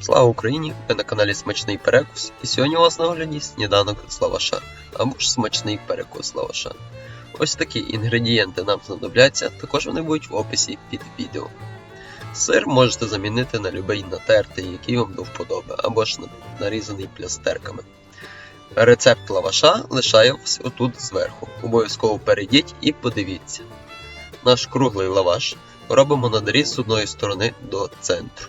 Слава Україні! Ви на каналі Смачний Перекус, і сьогодні у вас на огляді сніданок з лаваша, або ж смачний перекус лаваша. Ось такі інгредієнти нам знадобляться, також вони будуть в описі під відео. Сир можете замінити на любий натертий, який вам до вподоби, або ж нарізаний плястерками. Рецепт лаваша лишаю ось отут зверху. Обов'язково перейдіть і подивіться. Наш круглий лаваш робимо надріз з одної сторони до центру.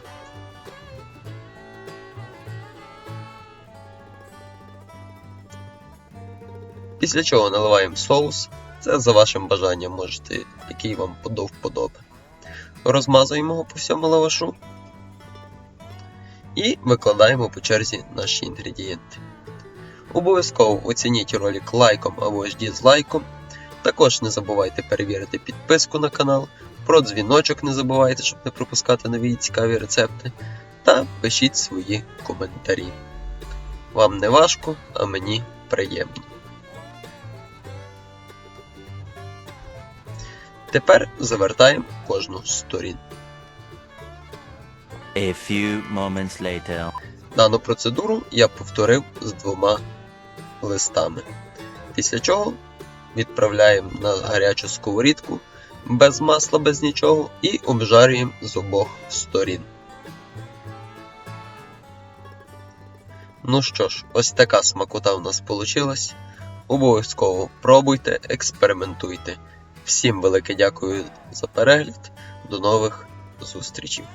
Після чого наливаємо соус. Це за вашим бажанням можете, який вам до. Розмазуємо його по всьому лавашу. І викладаємо по черзі наші інгредієнти. Обов'язково оцініть ролик лайком або ж дізлайком. Також не забувайте перевірити підписку на канал. Про дзвіночок не забувайте, щоб не пропускати нові цікаві рецепти. Та пишіть свої коментарі. Вам не важко, а мені приємно. Тепер завертаємо кожну з сторін. A few moments later. Дану процедуру я повторив з двома листами. Після чого відправляємо на гарячу сковорідку без масла, без нічого і обжарюємо з обох сторін. Ну що ж, ось така смакота у нас вийшла. Обов'язково пробуйте, експериментуйте. Всім велике дякую за перегляд. До нових зустрічей!